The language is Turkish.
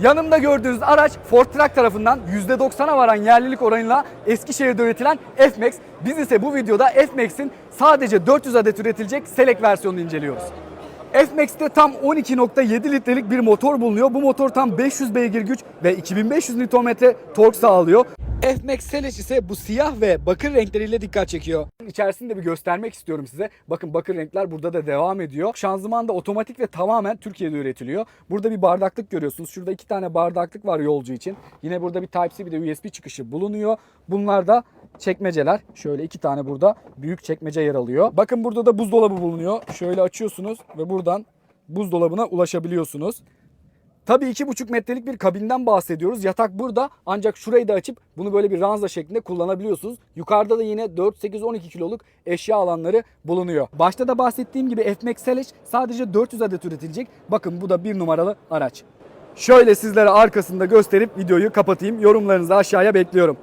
Yanımda gördüğünüz araç Ford Truck tarafından %90'a varan yerlilik oranıyla Eskişehir'de üretilen F-Max. Biz ise bu videoda F-Max'in sadece 400 adet üretilecek Select versiyonunu inceliyoruz. F-Max'te tam 12.7 litrelik bir motor bulunuyor. Bu motor tam 500 beygir güç ve 2500 Nm tork sağlıyor. F-Max Seleç ise bu siyah ve bakır renkleriyle dikkat çekiyor. İçerisini de bir göstermek istiyorum size. Bakın bakır renkler burada da devam ediyor. Şanzıman da otomatik ve tamamen Türkiye'de üretiliyor. Burada bir bardaklık görüyorsunuz. Şurada iki tane bardaklık var yolcu için. Yine burada bir Type-C bir de USB çıkışı bulunuyor. Bunlar da çekmeceler. Şöyle iki tane burada büyük çekmece yer alıyor. Bakın burada da buzdolabı bulunuyor. Şöyle açıyorsunuz ve buradan buzdolabına ulaşabiliyorsunuz. Tabii 2,5 metrelik bir kabinden bahsediyoruz. Yatak burada ancak şurayı da açıp bunu böyle bir ranza şeklinde kullanabiliyorsunuz. Yukarıda da yine 4, 8, 12 kiloluk eşya alanları bulunuyor. Başta da bahsettiğim gibi F-Max Seleç sadece 400 adet üretilecek. Bakın bu da bir numaralı araç. Şöyle sizlere arkasında gösterip videoyu kapatayım. Yorumlarınızı aşağıya bekliyorum.